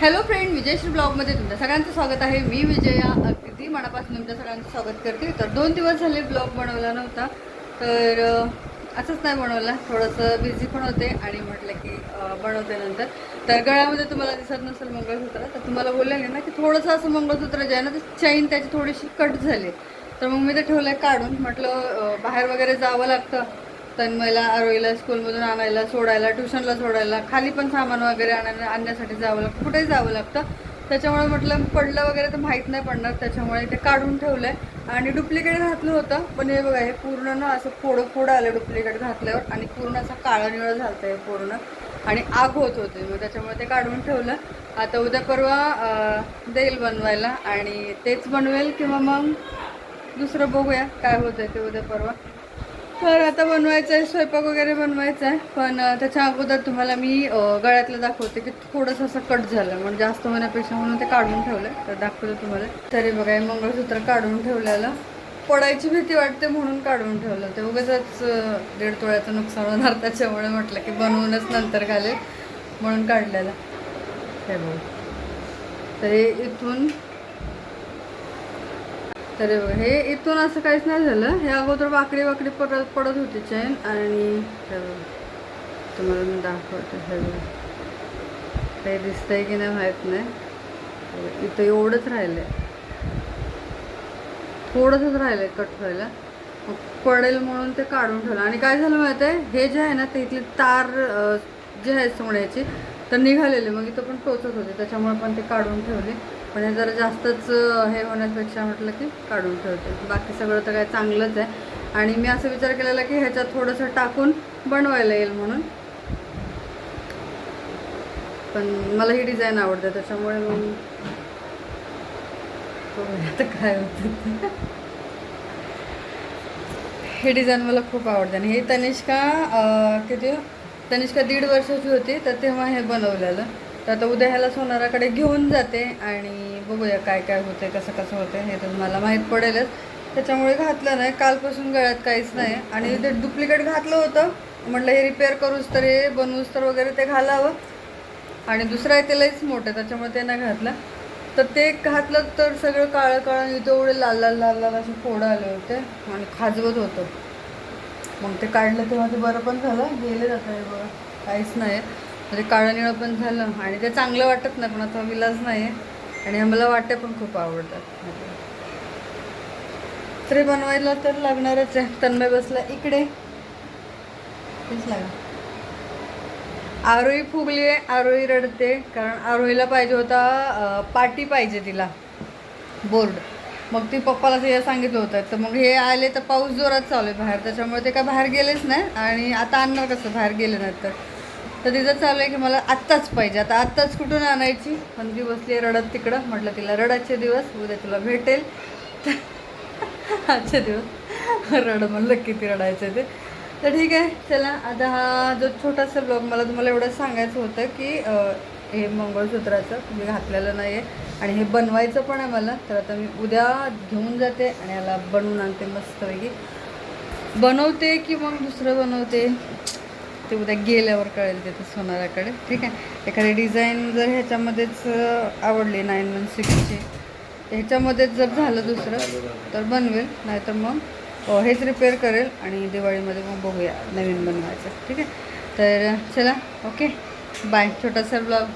Hello friend विजयश्री ब्लॉगमध्ये तुमच्या सगळ्यांचं स्वागत आहे. मी विजया अगदी मनापासून तुमच्या सगळ्यांचं स्वागत करते. तर दोन दिवस झाले ब्लॉग बनवला नव्हता. तर असंच नाही बनवला थोडंसं बिझी पण होते आणि म्हटलं की बनवते नंतर. तर गळ्यामध्ये तुम्हाला दिसत नसेल मंगळसूत्र तर तुम्हाला बोललेले ना की थोडंसं असं मंगळसूत्र जे आहे ना ते चैन त्याची थोडीशी कट झाली. तर मग मी ते ठेवलं आहे काढून. म्हटलं बाहेर वगैरे जावं लागतं. तन्मयला आरोईला स्कूलमधून आणायला सोडायला ट्युशनला सोडायला खाली पण सामान वगैरे आणायला आणण्यासाठी जावं लागतं. कुठेही जावं लागतं. त्याच्यामुळे म्हटलं पडलं वगैरे तर माहीत नाही पडणार. त्याच्यामुळे ते काढून ठेवलं आहे आणि डुप्लिकेट घातलं होतं. पण हे बघा हे पूर्ण ना असं फोडं फोडं आलं डुप्लिकेट घातल्यावर. आणि पूर्ण असं काळं निळं झालं हे पूर्ण. आणि आग होत होते. मग त्याच्यामुळे ते काढून ठेवलं. आता उद्या परवा देईल बनवायला. आणि तेच बनवेल किंवा मग दुसरं बघूया काय होतं ते उद्या परवा. तर आता बनवायचं आहे स्वयंपाक वगैरे बनवायचा आहे. पण त्याच्या अगोदर तुम्हाला मी गळ्यातलं दाखवते की थोडंसं असं कट झालं. म्हणजे जास्त होण्यापेक्षा म्हणून ते काढून ठेवलं तर दाखवलं तुम्हाला. तरी बघा हे मंगळसूत्र काढून ठेवलेलं. पडायची भीती वाटते म्हणून काढून ठेवलं. ते उगाच दीड तोळ्याचं नुकसान होणार त्याच्यामुळे म्हटलं की बनवूनच नंतर घालेल म्हणून काढलेलं. हे बघ. तर इथून तर हे इथून असं काहीच नाही झालं. हे अगोदर वाकडी वाकडी पडत पडत होती चैन आणि तुम्हाला मी दाखवते हे काही दिसतंय की नाही माहीत नाही. इथं एवढंच राहिलंय. थोडंसंच आहे कट व्हायला. मग पडेल म्हणून ते काढून ठेवलं. आणि काय झालं माहिती आहे हे जे आहे ना ते इथली तार जे आहे सोन्याची तर निघालेले. मग इथं पण टोचत होते. त्याच्यामुळे पण ते काढून ठेवले. पण हे जरा जास्तच हे होण्यापेक्षा म्हटलं की काढून ठेवते. बाकी सगळं तर काय चांगलंच आहे. आणि मी असं विचार केलेला की ह्याच्यात थोडंसं टाकून बनवायला येईल म्हणून. पण मला ही डिझाईन आवडते त्याच्यामुळे मग आता काय होतं हे डिझाईन मला खूप आवडते. आणि हे तनिष्का किती? तनिष्का दीड वर्षाची होती तर तेव्हा हे बनवलेलं. तर आता उद्या ह्याला सोनाराकडे घेऊन जाते आणि बघूया काय काय होते कसं कसं होते हे तर मला माहीत पडेलच. त्याच्यामुळे घातलं नाही. कालपासून गळ्यात काहीच नाही. आणि ते डुप्लिकेट घातलं होतं. म्हटलं हे रिपेअर करूच तर हे बनवूच तर वगैरे ते घालावं. आणि दुसरं आहे ते लईच मोठं आहे, त्याच्यामुळे ते नाही घातलं. तर ते घातलं तर सगळं काळं काळं इथं एवढे लाल लाल लाल लाल असे फोडं आले होते आणि खाजवत होतं. मग ते काढलं तेव्हा ते बरं पण झालं. गेले जातं हे बरं काहीच नाही म्हणजे काळं निळं पण झालं आणि ते चांगलं वाटत नाही पण आता विलाज नाही आहे. आणि मला वाटे पण खूप आवडतात. तरी बनवायला तर लागणारच आहे. तन्मय बसला इकडे. तेच लागा. आरोही फुगली आहे आरोही रडते. कारण आरोहीला पाहिजे होता पाटी पाहिजे तिला. बोर्ड. मग ती पप्पाला ते सांगितलं होतं. तर मग हे आले तर पाऊस जोरात चालू आहे बाहेर. त्याच्यामुळे ते काय बाहेर गेलेच नाही. आणि आता आणणार कसं? बाहेर गेले नाही तर. तर तिचं चालू आहे की मला आत्ताच पाहिजे. आता आत्ताच कुठून आणायची? पण ती बसली आहे रडत तिकडं. म्हटलं तिला रडाचे दिवस उद्या तुला भेटेल. आजचे दिवस. रड म्हणलं किती रडायचं ते. तर ठीक आहे चला. आता हा जो छोटासा ब्लॉग मला तुम्हाला एवढं सांगायचं होतं की हे मंगळसूत्राचं मी घातलेलं नाही आहे आणि हे बनवायचं पण आहे मला. तर आता मी उद्या घेऊन जाते आणि याला बनवून आणते मस्तपैकी. बनवते की मग दुसरं बनवते? ते उद्या गेल्यावर कळेल ते सोनाराकडे. ठीक आहे? एखादी डिझाईन जर ह्याच्यामध्येच आवडली नाईन वन सिक्सची ह्याच्यामध्येच जर झालं दुसरं तर बनवेल. नाहीतर मग हेच रिपेअर करेल आणि दिवाळीमध्ये मग बघूया नवीन बनवायचं. ठीक आहे? तर चला ओके बाय छोटासा ब्लॉग